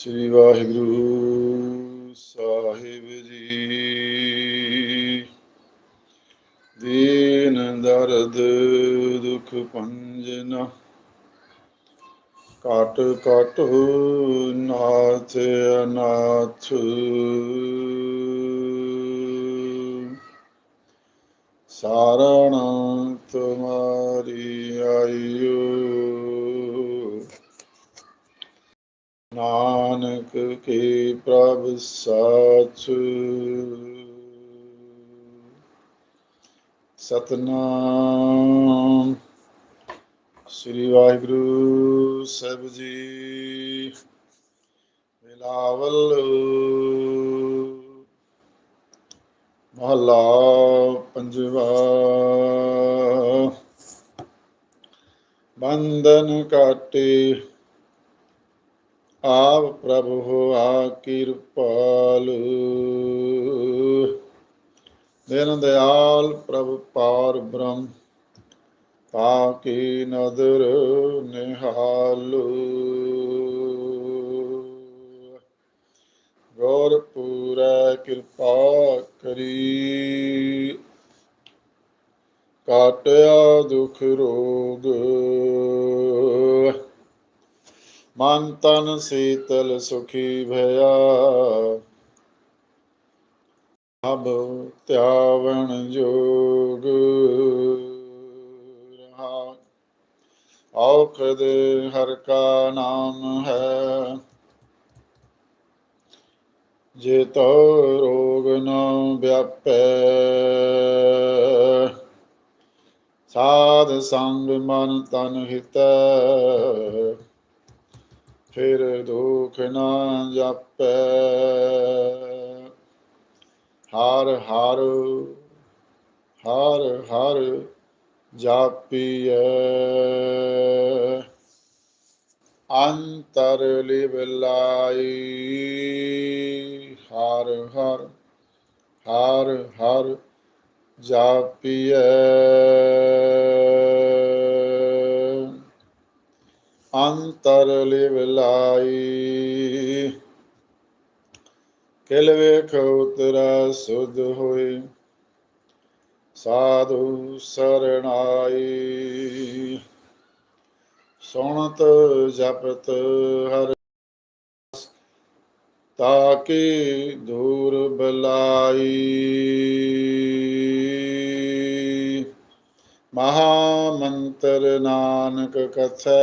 ਸ੍ਰੀ ਵਾਹਿਗੁਰੂ ਸਾਹਿਬ ਜੀ। ਦੀਨ ਦਰਦ, ਦੁਖ ਭੰਜਨ ਕਾਟ ਕਾਟ ਨਾਥ ਅਨਾਥ। ਸਾਰਣ ਤੁਮਾਰੀ ਆਇਓ ਨਾਨਕ ਕੀ ਪ੍ਰਭ ਸਾਚ। ਸਤਨਾਮ। ਸ੍ਰੀ ਵਾਹਿਗੁਰੂ ਸਾਹਿਬ ਜੀ। ਮਿਲਾਵਲ। ਮਹਲਾ ਪੰਜਵਾ। ਬੰਧਨ ਕਾਟੇ ਆਪ ਪ੍ਰਭ ਹੋਆ ਕਿਰਪਾਲ। ਦਿਨ ਦਿਆਲ ਪ੍ਰਭ ਪਾਰ ਬ੍ਰਹਮ ਪਾਕੀ ਨਦਰ ਨਿਹਾਲ। ਗੌਰ ਪੂਰਾ ਕਿਰਪਾ ਕਰੀ। ਕਾਟਿਆ ਦੁਖ ਰੋਗ ਮਨ ਤਨ ਸੀਤਲ ਸੁਖੀ ਭਇਆ। ਅਬ ਧਿਆਵਣ ਜੋਗ ਰਹਾ। ਔਖਦ ਹਰ ਕਾ ਨਾਮ ਹੈ। ਜੇ ਤੋ ਰੋਗ ਨ ਵਿਆਪੈ। ਸਾਧ ਸੰਗ ਮਨ ਤਨ ਹਿਤੈ। ਫਿਰ ਦੁਖ ਨ ਜਾਪੈ। ਹਰ ਹਰ ਹਰ ਹਰ ਜਾਪੀਐ। ਅੰਤਰ ਲਿਵ ਲਾਈ, ਹਰ ਹਰ ਹਰ ਹਰ ਜਾਪੀਐ। ਅੰਤਰ ਲਿਵ ਲਾਈ। ਕਿਲ ਵੇਖ ਉਤਰਾ ਸੁਧ ਹੋਈ ਸਾਧੂ ਸਰਣਾਈ। ਸੁਣਤ ਜਪਤ ਹਰ ਤਾਕੀ ਦੂਰ ਬਲਾਈ। ਮਹਾ ਮੰਤਰ ਨਾਨਕ ਕਥੈ।